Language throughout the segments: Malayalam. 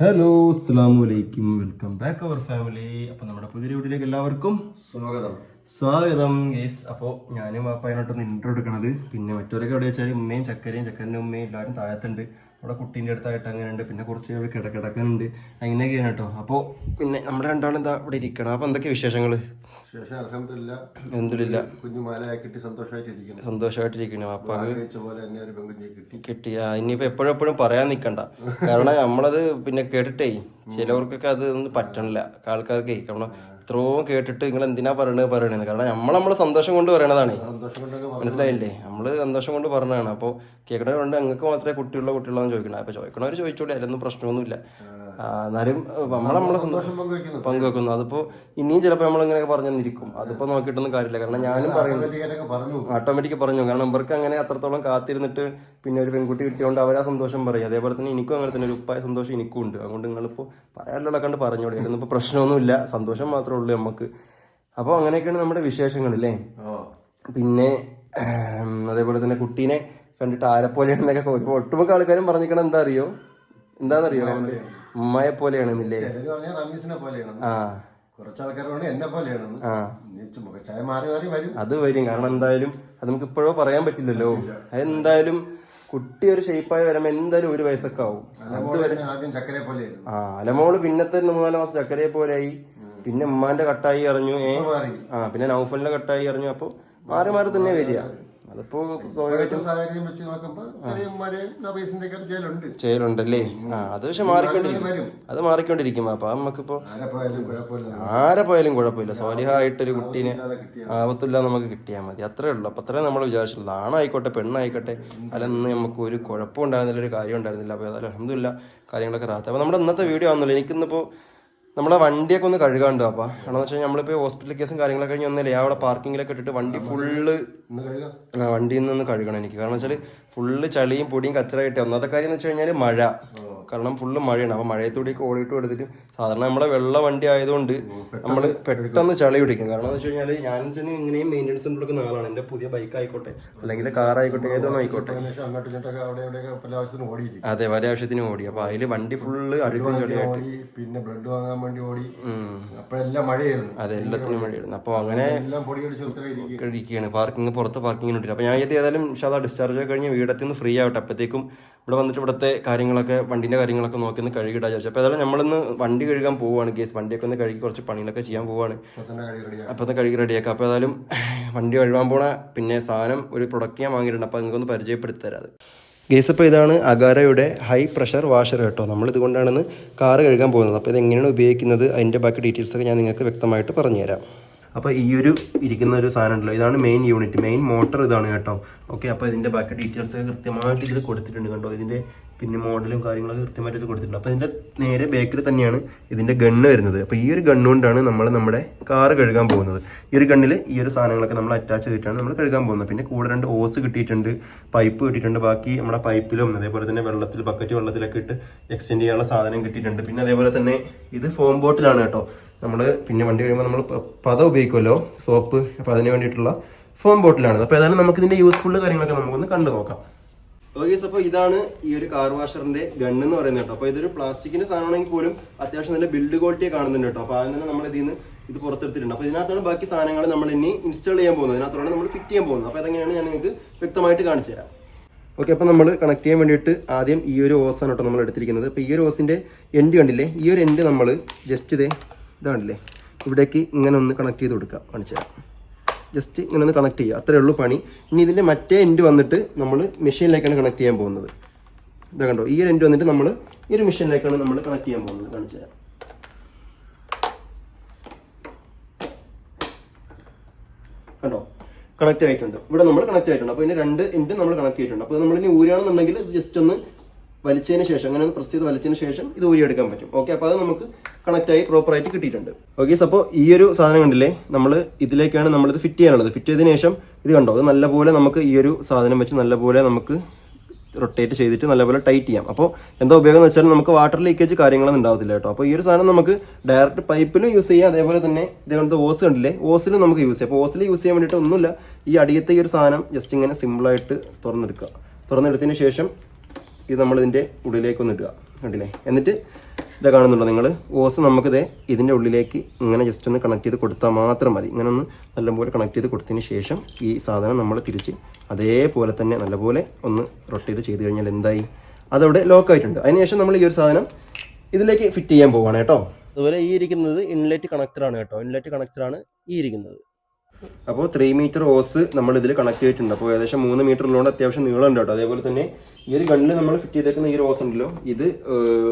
ഹലോ അസ്സാം വലൈക്കും വെൽക്കം ബാക്ക് അവർ ഫാമിലി അപ്പോൾ നമ്മുടെ പുതിയ വീട്ടിലേക്ക് എല്ലാവർക്കും സ്വാഗതം. സ്വാഗതം ഗേസ് അപ്പോൾ ഞാനും വാപ്പായനോട്ടൊന്ന് ഇൻട്രോ എടുക്കണത്. പിന്നെ മറ്റവരൊക്കെ എവിടെ വെച്ചാൽ ഉമ്മയും ചക്കരയും ചക്കരന്റെ ഉമ്മയും എല്ലാവരും താഴത്തുണ്ട്. അവിടെ കുട്ടീന്റെ അടുത്തായിട്ട് അങ്ങനെ ഉണ്ട്. പിന്നെ കുറച്ച് പേര് കിട കിടക്കുന്നുണ്ട് അങ്ങനെയൊക്കെയാണ് കേട്ടോ. അപ്പോൾ പിന്നെ നമ്മുടെ രണ്ടാളും എന്താ ഇവിടെ ഇരിക്കണം? അപ്പോൾ എന്തൊക്കെ വിശേഷങ്ങൾ ശേഷം അലഹമില്ല എന്തില്ല കുഞ്ഞു മാലയായി കിട്ടി സന്തോഷമായിട്ടിരിക്കണം അപ്പോൾ ആഗ്രഹിച്ച പോലെ തന്നെ ഒരു പെൺകുഞ്ഞിയെ കിട്ടി. ഇനിയിപ്പോൾ പറയാൻ നിൽക്കണ്ട കാരണം നമ്മളത് പിന്നെ കേട്ടിട്ടേ ചിലവർക്കൊക്കെ അത് ഒന്നും പറ്റണില്ല. ആൾക്കാർക്ക് കാരണം ഇത്രയും കേട്ടിട്ട് നിങ്ങൾ എന്തിനാ പറയണത് പറയണത് കാരണം നമ്മൾ നമ്മളെ സന്തോഷം കൊണ്ട് പറയണതാണ്. മനസ്സിലായില്ലേ? നമ്മൾ സന്തോഷം കൊണ്ട് പറഞ്ഞതാണ്. അപ്പോൾ കേൾക്കണവരുണ്ട് നിങ്ങൾക്ക് മാത്രമേ കുട്ടിയുള്ള കുട്ടികളാണെന്ന് ചോദിക്കണം അപ്പോൾ ചോദിക്കണവർ ചോദിച്ചോളൂ അതിലൊന്നും പ്രശ്നമൊന്നുമില്ല. എന്നാലും നമ്മൾ നമ്മളെ സന്തോഷം പങ്കുവെക്കുന്നു അതിപ്പോ അതിപ്പോൾ ഇനിയും ചിലപ്പോൾ നമ്മൾ ഇങ്ങനെയൊക്കെ പറഞ്ഞു തന്നിരിക്കും അതിപ്പോൾ നോക്കിയിട്ടൊന്നും കാര്യമില്ല. കാരണം ഞാനും പറയുന്നു. ഓട്ടോമാറ്റിക് പറഞ്ഞു കാരണം ഇവർക്ക് അങ്ങനെ അത്രത്തോളം കാത്തിരുന്നിട്ട് പിന്നെ ഒരു പെൺകുട്ടി കിട്ടിയോണ്ട് അവരാ സന്തോഷം പറയും. അതേപോലെ തന്നെ എനിക്കും അങ്ങനെ തന്നെ ഒരു ഉപ്പായ സന്തോഷം എനിക്കും ഉണ്ട്. അതുകൊണ്ട് നിങ്ങളിപ്പോൾ പറയാനുള്ള കണ്ട് പറഞ്ഞോളൂ. ഇതിനൊന്നും ഇപ്പോൾ പ്രശ്നമൊന്നുമില്ല. സന്തോഷം മാത്രമേ ഉള്ളൂ നമുക്ക് അപ്പോൾ അങ്ങനെയൊക്കെയാണ് നമ്മുടെ വിശേഷങ്ങൾ അല്ലേ? പിന്നെ അതേപോലെ തന്നെ കുട്ടീനെ കണ്ടിട്ട് ആരെപ്പോലെയാണെന്നൊക്കെ ഒട്ടുമുക്ക ആൾക്കാരും പറഞ്ഞിരിക്കണം എന്താ അറിയോ? എന്താണെന്നറിയോ ഉമ്മയെ പോലെയാണെന്നില്ലേ ആ. അത് വരും. കാരണം എന്തായാലും അത് നമുക്ക് ഇപ്പോഴോ പറയാൻ പറ്റില്ലല്ലോ. അതെന്തായാലും കുട്ടി ഒരു ഷേപ്പായി വരുമ്പോ എന്തായാലും ഒരു വയസ്സൊക്കെ ആവും. അതുവരെ ആ അലമോൾ പിന്നത്തെ മൂന്നാൽ മാസം ചക്കരയെ പോലെയായി. പിന്നെ ഉമ്മാന്റെ കട്ടായി അറിഞ്ഞു ഏ? ആ പിന്നെ നൗഫലിന്റെ കട്ടായി അറിഞ്ഞു അപ്പൊ മാറി മാറി തന്നെ വരിക. അതിപ്പോ സാഹചര്യം വെച്ച് നോക്കുമ്പോ ചെറിയ ഉമ്മാര് നബീസിന്റെ ഒക്കെ ചേലുണ്ട്. ചെയ്യലുണ്ടല്ലേ ആ അത് പക്ഷെ മാറിക്കൊണ്ടിരിക്കും. അത് മാറിക്കൊണ്ടിരിക്കും. അപ്പൊ നമുക്കിപ്പോ ആരെ പോയാലും കുഴപ്പമില്ല. സ്വാലിഹായിട്ടൊരു കുട്ടീനെ ആവത്തില്ല നമുക്ക് കിട്ടിയാൽ മതി. അത്രേ ഉള്ളൂ. അപ്പൊ അത്രേ നമ്മൾ വിചാരിച്ചുള്ളൂ ആണായിക്കോട്ടെ പെണ്ണായിക്കോട്ടെ അല്ലെന്ന് നമുക്ക് ഒരു കുഴപ്പം ഉണ്ടായിരുന്നില്ല ഒരു കാര്യം ഉണ്ടായിരുന്നില്ല. അപ്പൊ ഏതായാലും അഹമ്മദില്ല കാര്യങ്ങളൊക്കെ റാത്ത അപ്പൊ നമ്മുടെ ഇന്നത്തെ വീഡിയോ ആണെന്നില്ല എനിക്കിന്നിപ്പോൾ നമ്മളെ വണ്ടിയൊക്കെ ഒന്ന് കഴുകാണ്ട് അപ്പൊ? കാരണം വെച്ചാൽ നമ്മളിപ്പോ ഹോസ്പിറ്റൽ കേസും കാര്യങ്ങളൊക്കെ കഴിഞ്ഞ് വന്നില്ലേ അവിടെ പാർക്കിങ്ങിലൊക്കെ ഇട്ടിട്ട് വണ്ടി ഫുള്ള് വണ്ടിയിൽ നിന്ന് കഴുകണം എനിക്ക്. കാരണം വെച്ചാൽ ഫുള്ള് ചളിയും പൊടിയും കച്ചറായിട്ട് ഒന്നാമത്തെ കാര്യം എന്ന് വെച്ച് കഴിഞ്ഞാൽ മഴ. കാരണം ഫുള്ള് മഴയാണ്. അപ്പോൾ മഴയത്തൂടി ഓടിയിട്ട് എടുത്തിട്ട് സാധാരണ നമ്മളെ വെള്ള വണ്ടി ആയതുകൊണ്ട് നമ്മൾ പെട്ടെന്ന് ചളി പിടിക്കും. കാരണം എന്ന് വെച്ച് കഴിഞ്ഞാൽ ഞാൻ വെച്ചാൽ ഇങ്ങനെയും മെയിന്റെനൻസ് കൊടുക്കുന്ന ആളാണ് എന്റെ പുതിയ ബൈക്ക് ആയിക്കോട്ടെ അല്ലെങ്കിൽ കാർ ആയിക്കോട്ടെ ഏതൊന്നും ആയിക്കോട്ടെ. അതെ വരെ ആവശ്യത്തിന് ഓടി. അപ്പോൾ അതിൽ വണ്ടി ഫുള്ള് അഴുക്കും ചളിയായിട്ട്. പിന്നെ ബ്ലഡ് വാങ്ങാൻ വേണ്ടി ഓടി. അപ്പഴെല്ലാം മഴയായിരുന്നു. അതെ എല്ലാത്തിനും മഴയായിരുന്നു. അപ്പോൾ അങ്ങനെ കഴിക്കുകയാണ് പാർക്കിംഗ് പുറത്ത് പാർക്കിങ്ങിന് ഇട്ടിട്ട് അപ്പോൾ ഞാൻ ഏതായാലും ഷാദാ ഡിസ്ചാർജ് കഴിഞ്ഞ് വീടത്തിൽ നിന്ന് ഫ്രീ ആവട്ടെ. അപ്പോഴത്തേക്കും ഇവിടെ വന്നിട്ട് ഇവിടുത്തെ കാര്യങ്ങളൊക്കെ വണ്ടിന്റെ കാര്യങ്ങളൊക്കെ നോക്കി ഒന്ന് കഴുകിടാ ചോദിച്ചു അപ്പോൾ ഏതായാലും നമ്മളിന്ന് വണ്ടി കഴുകാൻ പോവുകയാണ് കേസ് വണ്ടിയൊക്കെ ഒന്ന് കഴുകി കുറച്ച് പണികളൊക്കെ ചെയ്യാൻ പോവുകയാണ് അപ്പോൾ തന്നെ കഴുകി റെഡിയാക്കുക അപ്പോൾ ഏതായാലും വണ്ടി കഴുകാൻ പോണ പിന്നെ സാധനം ഒരു പ്രൊഡക്റ്റ് ഞാൻ വാങ്ങിയിട്ടുണ്ട്. അപ്പോൾ നിങ്ങൾക്കൊന്ന് പരിചയപ്പെടുത്തി തരാം അത്. ഗേസ് അപ്പോൾ ഇതാണ് അഗാരയുടെ ഹൈ പ്രഷർ വാഷർ കേട്ടോ. നമ്മൾ ഇതുകൊണ്ടാണ് കാറ് കഴുകാൻ പോകുന്നത്. അപ്പോൾ ഇത് എങ്ങനെയാണ് ഉപയോഗിക്കുന്നത്? അതിന്റെ ബാക്കി ഡീറ്റെയിൽസൊക്കെ ഞാൻ നിങ്ങൾക്ക് വ്യക്തമായിട്ട് പറഞ്ഞുതരാം. അപ്പോൾ ഈ ഒരു ഇരിക്കുന്ന ഒരു സാധനം ഉണ്ടല്ലോ ഇതാണ് മെയിൻ യൂണിറ്റ് മെയിൻ മോട്ടർ ഇതാണ് കേട്ടോ. ഓക്കെ അപ്പോൾ ഇതിന്റെ ബാക്കി ഡീറ്റെയിൽസ് കൃത്യമായിട്ട് ഇതിൽ കൊടുത്തിട്ടുണ്ട് കണ്ടോ? ഇതിന്റെ പിന്നെ മോഡലും കാര്യങ്ങളൊക്കെ കൃത്യമായിട്ട് ഇത് കൊടുത്തിട്ടുണ്ട്. അപ്പോൾ ഇതിന്റെ നേരെ ബേക്കിൽ തന്നെയാണ് ഇതിന്റെ ഗണ്ണ് വരുന്നത്. അപ്പോൾ ഈ ഒരു ഗണ്ണ് കൊണ്ടാണ് നമ്മൾ നമ്മുടെ കാറ് കഴുകാൻ പോകുന്നത്. ഈ ഒരു ഗണ്ണിൽ ഈ ഒരു സാധനങ്ങളൊക്കെ നമ്മൾ അറ്റാച്ച് ചെയ്തിട്ടാണ് നമ്മൾ കഴുകാൻ പോകുന്നത്. പിന്നെ കൂടെ രണ്ട് ഓസ് കിട്ടിയിട്ടുണ്ട് പൈപ്പ് കിട്ടിയിട്ടുണ്ട്. ബാക്കി നമ്മുടെ പൈപ്പിലും അതേപോലെ തന്നെ വെള്ളത്തിൽ ബക്കറ്റ് വെള്ളത്തിലൊക്കെ ഇട്ട് എക്സ്റ്റെൻഡ് ചെയ്യാനുള്ള സാധനം കിട്ടിയിട്ടുണ്ട്. പിന്നെ അതേപോലെ തന്നെ ഇത് ഫോം ബോട്ടിലാണ് കേട്ടോ. നമ്മൾ പിന്നെ വണ്ടി കഴിയുമ്പോൾ നമ്മൾ പത ഉപയോഗിക്കുമല്ലോ സോപ്പ്. അപ്പോൾ അതിന് വേണ്ടിയിട്ടുള്ള ഫോം ബോട്ടിലാണ് അപ്പോൾ ഏതായാലും നമുക്ക് ഇതിന്റെ യൂസ്ഫുൾ കാര്യങ്ങളൊക്കെ നമുക്കൊന്ന് കണ്ടു നോക്കാം. ഓക്കേസ് അപ്പോൾ ഇതാണ് ഈ ഒരു കാർ വാഷറിന്റെ ഗണ്ണ് എന്ന് പറയുന്നത് കേട്ടോ. അപ്പോൾ ഇതൊരു പ്ലാസ്റ്റിക്കിന്റെ സാധനമാണെങ്കിൽ പോലും അത്യാവശ്യം നല്ല ബിൽഡ് ക്വാളിറ്റി കാണുന്നുണ്ട് കേട്ടോ. അപ്പോൾ അതിന് നമ്മൾ ഇതിൽ നിന്ന് ഇത് പുറത്തെടുത്തിട്ടുണ്ട്. അപ്പോൾ ഇതിനകത്താണ് ബാക്കി സാധനങ്ങൾ നമ്മൾ ഇനി ഇൻസ്റ്റാൾ ചെയ്യാൻ പോകുന്നത്. അതിനകത്താണ് നമ്മൾ ഫിറ്റ് ചെയ്യാൻ പോകുന്നത്. അപ്പോൾ അതെങ്ങനെയാണ് ഞാൻ നിങ്ങൾക്ക് വ്യക്തമായിട്ട് കാണിച്ചു തരാം. ഓക്കെ അപ്പോൾ നമ്മൾ കണക്ട് ചെയ്യാൻ വേണ്ടിയിട്ട് ആദ്യം ഈ ഒരു ഓസാണ് കേട്ടോ നമ്മൾ എടുത്തിരിക്കുന്നത്. അപ്പോൾ ഈ ഒരു ഓസിന്റെ എൻഡ് കണ്ടില്ലേ? ഈ ഒരു എൻഡ് നമ്മൾ ജസ്റ്റ് ഇതേ ഇത് കണ്ടില്ലേ ഇവിടേക്ക് ഇങ്ങനെ ഒന്ന് കണക്ട് ചെയ്ത് കൊടുക്കുക കാണിച്ചു തരാം. ജസ്റ്റ് ഇങ്ങനെ ഒന്ന് കണക്ട് ചെയ്യുക. അത്രയേ ഉള്ളൂ പണി. ഇനി ഇതിന്റെ മറ്റേ എൻഡ് വന്നിട്ട് നമ്മൾ മെഷീനിലേക്കാണ് കണക്ട് ചെയ്യാൻ പോകുന്നത്. ഇതാ കണ്ടോ? ഈ ഒരു എൻഡ് വന്നിട്ട് നമ്മൾ ഈ ഒരു മെഷീനിലേക്കാണ് നമ്മൾ കണക്ട് ചെയ്യാൻ പോകുന്നത്. കാണിച്ചു തരാം. കണ്ടോ? കണക്ട് ആയിട്ടുണ്ട്. ഇവിടെ നമ്മൾ കണക്ട് ആയിട്ടുണ്ട്. അപ്പോൾ ഇതിന് രണ്ട് എൻഡ് നമ്മൾ കണക്ട് ചെയ്തിട്ടുണ്ട്. അപ്പോൾ നമ്മൾ ഇനി ഊരുകയാണെന്നുണ്ടെങ്കിൽ ജസ്റ്റ് ഒന്ന് വലിച്ചതിന് ശേഷം അങ്ങനെ ഒന്ന് പ്രസ് ചെയ്ത് വലിച്ചതിന് ശേഷം ഇത് ഊരിയെടുക്കാൻ പറ്റും. ഓക്കെ അപ്പോൾ അത് നമുക്ക് പ്രോപ്പർ ആയിട്ട് കിട്ടിയിട്ടുണ്ട്. ഓക്കെ അപ്പോൾ ഈ ഒരു സാധനം കണ്ടില്ലേ? നമ്മൾ ഇതിലേക്കാണ് നമ്മളിത് ഫിറ്റ് ചെയ്യാനുള്ളത്. ഫിറ്റ് ചെയ്തതിന് ശേഷം ഇത് കണ്ടോ? അത് നല്ലപോലെ നമുക്ക് ഈ ഒരു സാധനം വെച്ച് നല്ലപോലെ നമുക്ക് റൊട്ടേറ്റ് ചെയ്തിട്ട് നല്ലപോലെ ടൈറ്റ് ചെയ്യാം. അപ്പോൾ എന്താ ഉപയോഗം എന്ന് വെച്ചാൽ നമുക്ക് വാട്ടർ ലീക്കേജ് കാര്യങ്ങളൊന്നും ഉണ്ടാവത്തില്ല കേട്ടോ. അപ്പോൾ ഈ ഒരു സാധനം നമുക്ക് ഡയറക്റ്റ് പൈപ്പിലും യൂസ് ചെയ്യാം. അതേപോലെ തന്നെ ഇതേപോലത്തെ ഓസ് കണ്ടില്ലേ? ഓസിലും നമുക്ക് യൂസ് ചെയ്യാം. അപ്പോൾ ഓസിൽ യൂസ് ചെയ്യാൻ വേണ്ടിയിട്ട് ഒന്നുമില്ല. ഈ അടിയത്തെ ഈ ഒരു സാധനം ജസ്റ്റ് ഇങ്ങനെ സിമ്പിളായിട്ട് തുറന്നെടുക്കുക. തുറന്നെടുത്തതിന് ശേഷം ഇത് നമ്മൾ ഇതിന്റെ ഉള്ളിലേക്ക് ഒന്ന് ഇടുക. കണ്ടില്ലേ? എന്നിട്ട് ഇത് കാണുന്നുണ്ടോ നിങ്ങൾ ഓസ് നമുക്കിത് ഇതിന്റെ ഉള്ളിലേക്ക് ഇങ്ങനെ ജസ്റ്റ് ഒന്ന് കണക്ട് ചെയ്ത് കൊടുത്താൽ മാത്രം മതി. ഇങ്ങനെ ഒന്ന് നല്ലപോലെ കണക്ട് ചെയ്ത് കൊടുത്തതിന് ശേഷം ഈ സാധനം നമ്മൾ തിരിച്ച് അതേപോലെ തന്നെ നല്ലപോലെ ഒന്ന് റൊട്ടേറ്റ് ചെയ്ത് കഴിഞ്ഞാൽ എന്തായി? അതവിടെ ലോക്ക് ആയിട്ടുണ്ട്. അതിനുശേഷം നമ്മൾ ഈ ഒരു സാധനം ഇതിലേക്ക് ഫിറ്റ് ചെയ്യാൻ പോവാണ് കേട്ടോ. അതുപോലെ ഈ ഇരിക്കുന്നത് ഇൻലെറ്റ് കണക്ടറാണ് കേട്ടോ. ഇൻലെറ്റ് കണക്ടറാണ് ഈ ഇരിക്കുന്നത്. അപ്പോൾ ത്രീ മീറ്റർ ഓസ് നമ്മൾ ഇതിൽ കണക്ട് ചെയ്തിട്ടുണ്ട്. അപ്പോൾ ഏകദേശം മൂന്ന് മീറ്റർ ഉള്ളതുകൊണ്ട് അത്യാവശ്യം നീളം ഉണ്ട് കേട്ടോ. അതേപോലെ തന്നെ ഈ ഒരു ഗണ്ണ് നമ്മൾ ഫിറ്റ് ചെയ്തേക്കുന്ന ഈ ഓസ് ഉണ്ടല്ലോ ഇത്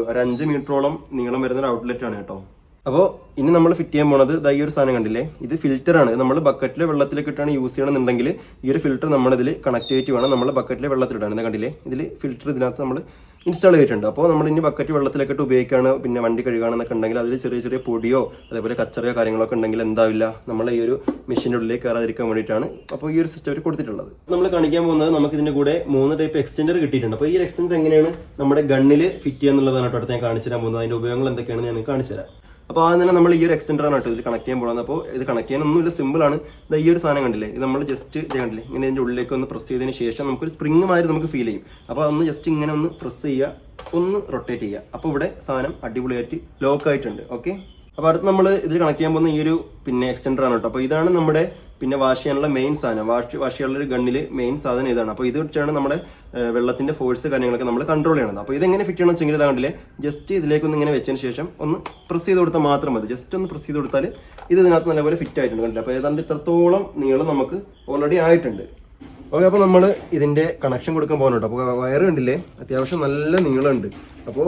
ഒരു അഞ്ച് മീറ്ററോളം നീളം വരുന്ന ഒരു ഔട്ട്ലെറ്റ് ആണ് കേട്ടോ. അപ്പോൾ ഇനി നമ്മൾ ഫിറ്റ് ചെയ്യാൻ പോണത് ഇതാ ഈ ഒരു സാധനം കണ്ടില്ലേ? ഇത് ഫിൽറ്റർ ആണ്. നമ്മൾ ബക്കറ്റിലെ വെള്ളത്തിലേക്ക് ഇട്ടാണ് യൂസ് ചെയ്യണമെന്നുണ്ടെങ്കിൽ ഈ ഒരു ഫിൽറ്റർ നമ്മളിതിൽ കണക്ട് ചെയ്തിട്ട് വേണം നമ്മൾ ബക്കറ്റിലെ വെള്ളത്തിലിടാൻ. ഇത് കണ്ടില്ലേ? ഇതിൽ ഫിൽറ്റർ ഇതിനകത്ത് നമ്മൾ ഇൻസ്റ്റാൾ ചെയ്തിട്ടുണ്ട്. അപ്പോൾ നമ്മൾ ഇനി ബക്കറ്റ് വെള്ളത്തിലൊക്കെ ഇട്ട് ഉപയോഗിക്കുകയാണ്. പിന്നെ വണ്ടി കഴുകുകയാണെന്നൊക്കെ ഉണ്ടെങ്കിൽ അതിൽ ചെറിയ ചെറിയ പൊടിയോ അതേപോലെ കച്ചറയോ കാര്യങ്ങളൊക്കെ ഉണ്ടെങ്കിൽ എന്താവില്ല. നമ്മൾ ഈ ഒരു മെഷീന്റെ ഉള്ളിലേക്ക് കയറാതിരിക്കാൻ വേണ്ടിയിട്ടാണ് അപ്പോൾ ഈ ഒരു സിസ്റ്റം അവർ കൊടുത്തിട്ടുള്ളത്. നമ്മൾ കാണിക്കാൻ പോകുന്നത് നമുക്ക് ഇതിന്റെ കൂടെ മൂന്ന് ടൈപ്പ് എക്സ്റ്റൻഡർ കിട്ടിയിട്ടുണ്ട്. അപ്പോൾ ഈ എക്സ്റ്റൻഡർ എങ്ങനെയാണ് നമ്മുടെ ഗണ്ണിൽ ഫിറ്റ് ചെയ്യുക എന്നുള്ളതാണ് അടുത്ത് ഞാൻ കാണിച്ചു തരാൻ പോകുന്നത്. അതിന്റെ ഉപയോഗങ്ങൾ എന്തൊക്കെയാണെന്ന് ഞാൻ കാണിച്ചു തരാം. അപ്പോൾ ആദ്യം തന്നെ നമ്മൾ ഈ ഒരു എക്സ്റ്റൻഡർ ആണ് കേട്ടോ ഇതിൽ കണക്ട് ചെയ്യാൻ പോകുന്നത് അപ്പോൾ ഇത് കണക്ട് ചെയ്യാൻ ഒന്നുമില്ല ആണ്. ദാ ഈ ഒരു സാധനം കണ്ടില്ലേ? ഇത് നമ്മൾ ജസ്റ്റ് ഇത് കണ്ടില്ലേ? ഇങ്ങനെ ഇതിന്റെ ഉള്ളിലേക്ക് ഒന്ന് പ്രസ് ചെയ്തതിന് ശേഷം നമുക്കൊരു സ്പ്രിങ് മാതിരി നമുക്ക് ഫീൽ ചെയ്യും. അപ്പോൾ ഒന്ന് ജസ്റ്റ് ഇങ്ങനെ ഒന്ന് പ്രസ് ചെയ്യുക ഒന്ന് റൊട്ടേറ്റ് ചെയ്യുക. അപ്പോൾ ഇവിടെ സാധനം അടിപൊളിയായിട്ട് ലോക്ക് ആയിട്ടുണ്ട് ഓക്കെ അപ്പോൾ അടുത്ത് നമ്മൾ ഇതിൽ കണക്ട് ചെയ്യാൻ പോകുന്ന ഈ ഒരു പിന്നെ എക്സ്റ്റൻഡർ ആണ് കേട്ടോ. അപ്പോൾ ഇതാണ് നമ്മുടെ പിന്നെ വാഷ് ചെയ്യാനുള്ള മെയിൻ സാധനം. വാഷ് വാഷ് ചെയ്യാനുള്ള ഒരു ഗണ്ണിൽ മെയിൻ സാധനം ഇതാണ്. അപ്പോൾ ഇത് വെച്ചാണ് നമ്മുടെ വെള്ളത്തിന്റെ ഫോഴ്സ് കാര്യങ്ങളൊക്കെ നമ്മൾ കൺട്രോൾ ചെയ്യണത്. അപ്പോൾ ഇതെങ്ങനെ ഫിറ്റ് ചെയ്യണം വെച്ചെങ്കിൽ ഇതാണ്ടില്ലേ ജസ്റ്റ് ഇതിലേക്ക് ഒന്ന് ഇങ്ങനെ വെച്ചതിന് ശേഷം ഒന്ന് പ്രസ് ചെയ്ത് കൊടുത്താൽ മാത്രം മതി. ജസ്റ്റ് ഒന്ന് പ്രസ് ചെയ്ത് കൊടുത്താൽ ഇത് ഇതിനകത്ത് നല്ലപോലെ ഫിറ്റ് ആയിട്ടുണ്ട്. കണ്ടില്ല? അപ്പോൾ ഏതാണ്ട് ഇത്രത്തോളം നീളം നമുക്ക് ഓൾറെഡി ആയിട്ടുണ്ട്. ഓക്കെ അപ്പോൾ നമ്മൾ ഇതിന്റെ കണക്ഷൻ കൊടുക്കാൻ പോകുന്നുണ്ട് അപ്പോൾ വയർ കണ്ടില്ലേ? അത്യാവശ്യം നല്ല നീളമുണ്ട്. അപ്പോൾ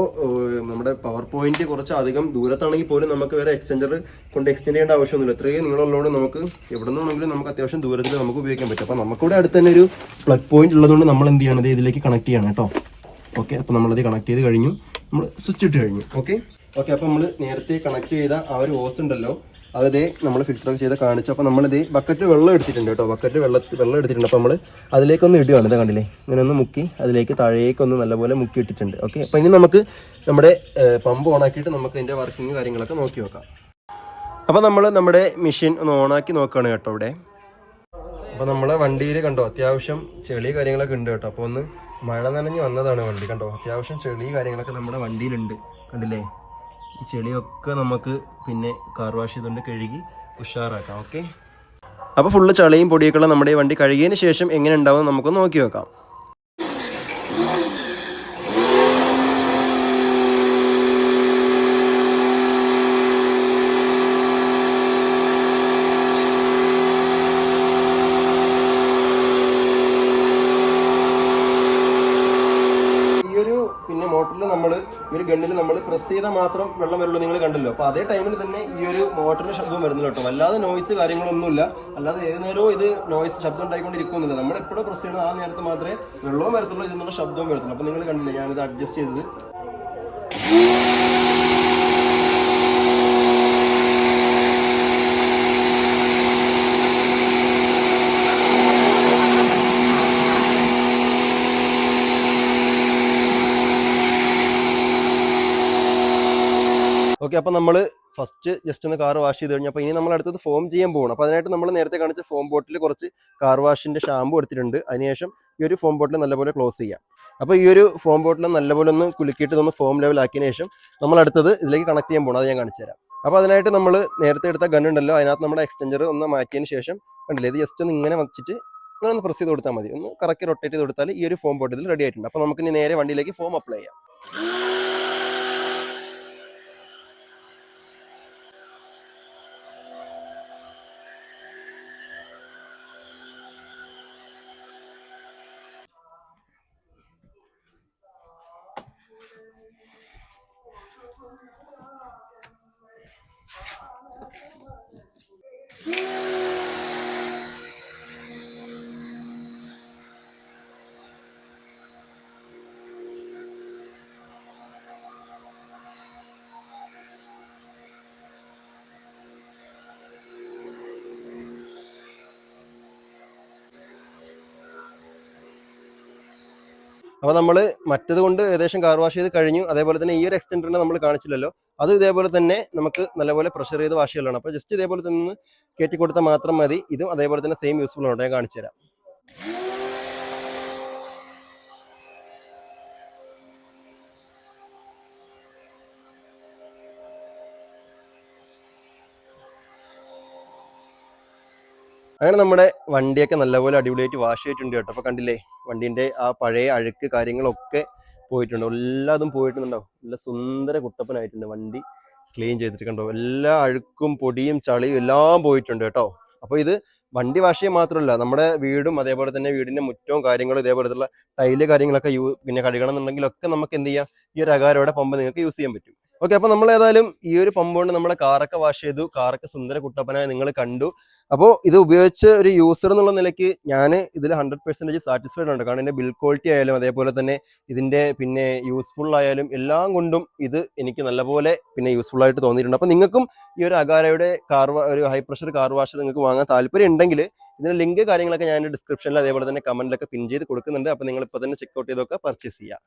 നമ്മുടെ പവർ പോയിന്റ് കുറച്ച് അധികം ദൂരത്താണെങ്കിൽ പോലും നമുക്ക് വേറെ എക്സ്റ്റൻഡർ കൊണ്ട് എക്സ്റ്റെൻഡ് ചെയ്യേണ്ട ആവശ്യമൊന്നുമില്ല. ഇത്രയും നീളമുള്ളതുകൊണ്ട് നമുക്ക് എവിടെ നിന്നാണെങ്കിലും നമുക്ക് അത്യാവശ്യം ദൂരത്തിൽ നമുക്ക് ഉപയോഗിക്കാൻ പറ്റും. അപ്പോൾ നമുക്കിവിടെ അടുത്ത് തന്നെ ഒരു പ്ലഗ് പോയിന്റ് ഉള്ളതുകൊണ്ട് നമ്മൾ എന്ത് ചെയ്യണം? ഇതിലേക്ക് കണക്ട് ചെയ്യണം കേട്ടോ. ഓക്കെ അപ്പോൾ നമ്മളത് കണക്ട് ചെയ്ത് കഴിഞ്ഞു. നമ്മൾ സ്വിച്ച് ഇട്ട് കഴിഞ്ഞു. ഓക്കെ? ഓക്കെ അപ്പോൾ നമ്മൾ നേരത്തെ കണക്ട് ചെയ്ത ആ ഒരു ഓസ് ഉണ്ടല്ലോ. അതേ നമ്മൾ ഫിൽറ്ററൊക്കെ ചെയ്ത് കാണിച്ചു അപ്പോൾ നമ്മളിത് ബക്കറ്റ് വെള്ളം എടുത്തിട്ടുണ്ട് കേട്ടോ. ബക്കറ്റ് വെള്ളം വെള്ളം എടുത്തിട്ടുണ്ട്. അപ്പോൾ നമ്മൾ അതിലേക്കൊന്ന് ഇടുകയാണ് ഇത് കണ്ടില്ലേ? ഇങ്ങനെ ഒന്ന് മുക്കി അതിലേക്ക് താഴേക്കൊന്ന് നല്ലപോലെ മുക്കി ഇട്ടിട്ടുണ്ട്. ഓക്കെ അപ്പോൾ ഇനി നമുക്ക് നമ്മുടെ പമ്പ് ഓണാക്കിയിട്ട് നമുക്ക് അതിന്റെ വർക്കിംഗ് കാര്യങ്ങളൊക്കെ നോക്കി നോക്കാം. അപ്പോൾ നമ്മൾ നമ്മുടെ മെഷീൻ ഒന്ന് ഓണാക്കി നോക്കുകയാണ് കേട്ടോ ഇവിടെ. അപ്പോൾ നമ്മളെ വണ്ടിയിൽ കണ്ടോ? അത്യാവശ്യം ചെളി കാര്യങ്ങളൊക്കെ ഉണ്ട് കേട്ടോ. അപ്പോൾ ഒന്ന് മഴ നനഞ്ഞ് വന്നതാണ് വണ്ടി കണ്ടോ? അത്യാവശ്യം ചെളി കാര്യങ്ങളൊക്കെ നമ്മുടെ വണ്ടിയിലുണ്ട്. കണ്ടില്ലേ? ഈ ചെളിയൊക്കെ നമുക്ക് പിന്നെ കാർ വാഷ് ചെയ്തുകൊണ്ട് കഴുകി ഉഷാറാക്കാം ഓക്കെ അപ്പോൾ ഫുള്ള് ചളിയും പൊടിയൊക്കെയുള്ള നമ്മുടെ വണ്ടി കഴുകിയതിന് ശേഷം എങ്ങനെ ഉണ്ടാവും നമുക്ക് നോക്കി വെക്കാം ഈ ഒരു പിന്നെ മോട്ടറിൽ നമ്മൾ ഈ ഒരു ഗണ്ണിൽ നമ്മൾ പ്രസ് ചെയ്താൽ മാത്രം വെള്ളം വരുള്ളൂ നിങ്ങൾ കണ്ടല്ലോ. അപ്പോൾ അതേ ടൈമിൽ തന്നെ ഈ ഒരു മോട്ടറിന് ശബ്ദം വരുന്നില്ല കേട്ടോ. അല്ലാതെ നോയ്സ് കാര്യങ്ങളൊന്നുമില്ല. അല്ലാതെ ഏത് നേരവും ഇത് നോയ്സ് ശബ്ദം ഉണ്ടായിക്കൊണ്ടിരിക്കുന്നില്ല നമ്മൾ എപ്പോഴും പ്രസ് ചെയ്യുന്നത് ആ നേരത്തെ മാത്രമേ വെള്ളവും വരത്തുള്ളൂ ഇതിനുള്ള ശബ്ദവും വരത്തുള്ളൂ. അപ്പോൾ നിങ്ങൾ കണ്ടില്ല ഞാനിത് അഡ്ജസ്റ്റ് ചെയ്തത്. ഓക്കെ അപ്പോൾ നമ്മൾ ഫസ്റ്റ് ജസ്റ്റ് ഒന്ന് കാർ വാഷ് ചെയ്ത് കഴിഞ്ഞു അപ്പോൾ ഇനി നമ്മൾ അടുത്തത് ഫോം ചെയ്യാൻ പോകണം അപ്പോൾ അതിനായിട്ട് നമ്മൾ നേരത്തെ കാണിച്ച ഫോം ബോട്ടിൽ കുറച്ച് കാർ വാഷിന്റെ ഷാമ്പു എടുത്തിട്ടുണ്ട്. അതിനുശേഷം ഈ ഒരു ഫോം ബോട്ടിൽ നല്ലപോലെ ക്ലോസ് ചെയ്യാം. അപ്പോൾ ഈ ഒരു ഫോം ബോട്ടിൽ നല്ലപോലെ ഒന്ന് കുലുക്കിയിട്ട് ഒന്ന് ഫോം ലെവൽ ആക്കിയതിന് ശേഷം നമ്മൾ അടുത്തത് ഇതിലേക്ക് കണക്ട് ചെയ്യാൻ പോകണം അത് ഞാൻ കാണിച്ചു തരാം. അപ്പോൾ അതിനായിട്ട് നമ്മൾ നേരത്തെ എടുത്ത ഗൺ ഉണ്ടല്ലോ അതിനകത്ത് നമ്മുടെ എക്സ്റ്റെഞ്ചർ ഒന്ന് മാറ്റിയതിന് ശേഷം കണ്ടില്ലേ ഇത് ജസ്റ്റ് ഒന്ന് ഇങ്ങനെ വെച്ചിട്ട് ഇങ്ങനെ ഒന്ന് പ്രസ് ചെയ്ത് കൊടുത്താൽ മതി. ഒന്ന് കറക്റ്റ് റൊട്ടേറ്റ് ചെയ്ത് കൊടുത്താൽ ഈ ഒരു ഫോം ബോട്ടിൽ റെഡി ആയിട്ടുണ്ട്. അപ്പോൾ നമുക്ക് ഇനി നേരെ വണ്ടിയിലേക്ക് ഫോം അപ്ലൈ ചെയ്യാം. Yeah. അപ്പോൾ നമ്മൾ മറ്റത് കൊണ്ട് ഏകദേശം കാർ വാഷ് ചെയ്ത് കഴിഞ്ഞു. അതേപോലെ തന്നെ ഈ ഒരു എക്സ്റ്റൻഡറിനെ നമ്മൾ കാണിച്ചില്ലല്ലോ. അത് ഇതേപോലെ തന്നെ നമുക്ക് നല്ലപോലെ പ്രഷർ ചെയ്ത് വാഷ് ചെയ്യലാണ്. അപ്പോൾ ജസ്റ്റ് ഇതേപോലെ തന്നെ കയറ്റി കൊടുത്താൽ മാത്രം മതി. ഇതും അതേപോലെ തന്നെ സെയിം യൂസ്ഫുൾ ആണ്. ഞാൻ കാണിച്ചു തരാം അങ്ങനെ നമ്മുടെ വണ്ടിയൊക്കെ നല്ലപോലെ അടിപൊളിയായിട്ട് വാഷ് ചെയ്തിട്ടുണ്ട് കേട്ടോ. അപ്പോൾ കണ്ടില്ലേ വണ്ടിന്റെ ആ പഴയ അഴുക്ക് കാര്യങ്ങളൊക്കെ പോയിട്ടുണ്ട്. എല്ലാതും പോയിട്ടുണ്ടാവും നല്ല സുന്ദര കുട്ടപ്പനായിട്ടുണ്ട് വണ്ടി ക്ലീൻ ചെയ്തിട്ട് കണ്ടോ? എല്ലാ അഴുക്കും പൊടിയും ചളിയും എല്ലാം പോയിട്ടുണ്ട് കേട്ടോ. അപ്പോൾ ഇത് വണ്ടി വാഷ് ചെയ്യാൻ മാത്രമല്ല നമ്മുടെ വീടും അതേപോലെ തന്നെ വീടിന്റെ മുറ്റവും കാര്യങ്ങളും ഇതേപോലത്തുള്ള ടൈൽ കാര്യങ്ങളൊക്കെ യൂ പിന്നെ കഴുകണം എന്നുണ്ടെങ്കിലൊക്കെ നമുക്ക് എന്ത് ചെയ്യാം? ഈ ഒരു അകാരോടെ പമ്പ് നിങ്ങൾക്ക് യൂസ് ചെയ്യാൻ പറ്റും. ഓക്കെ അപ്പോൾ നമ്മൾ ഏതായാലും ഈ ഒരു പമ്പ് കൊണ്ട് നമ്മളെ കാറൊക്കെ വാഷ് ചെയ്തു. കാറൊക്കെ സുന്ദര കുട്ടപ്പനായി നിങ്ങൾ കണ്ടു. അപ്പോൾ ഇത് ഉപയോഗിച്ച് ഒരു യൂസർ എന്നുള്ള നിലയ്ക്ക് ഞാൻ ഇതിൽ ഹൺഡ്രഡ് പെർസെന്റേജ് സാറ്റിസ്ഫൈഡ് ഉണ്ട് കാരണം എന്റെ ബിൽ ക്വാളിറ്റി ആയാലും അതേപോലെ തന്നെ ഇതിന്റെ പിന്നെ യൂസ്ഫുൾ ആയാലും എല്ലാം കൊണ്ടും ഇത് എനിക്ക് നല്ലപോലെ പിന്നെ യൂസ്ഫുൾ ആയിട്ട് തോന്നിയിട്ടുണ്ട്. അപ്പോൾ നിങ്ങൾക്കും ഈ ഒരു അകാരയുടെ കാർ ഒരു ഹൈ പ്രഷർ കാർ വാഷർ നിങ്ങൾക്ക് വാങ്ങാൻ താല്പര്യം ഉണ്ടെങ്കിൽ ഇതിന്റെ ലിങ്ക് കാര്യങ്ങളൊക്കെ ഞാൻ ഡിസ്ക്രിപ്ഷനിൽ അതേപോലെ തന്നെ കമന്റിലൊക്കെ പിൻ ചെയ്ത് കൊടുക്കുന്നുണ്ട്. അപ്പോൾ നിങ്ങൾ ഇപ്പോൾ തന്നെ ചെക്കൗട്ട് ചെയ്തൊക്കെ പർച്ചേസ് ചെയ്യുക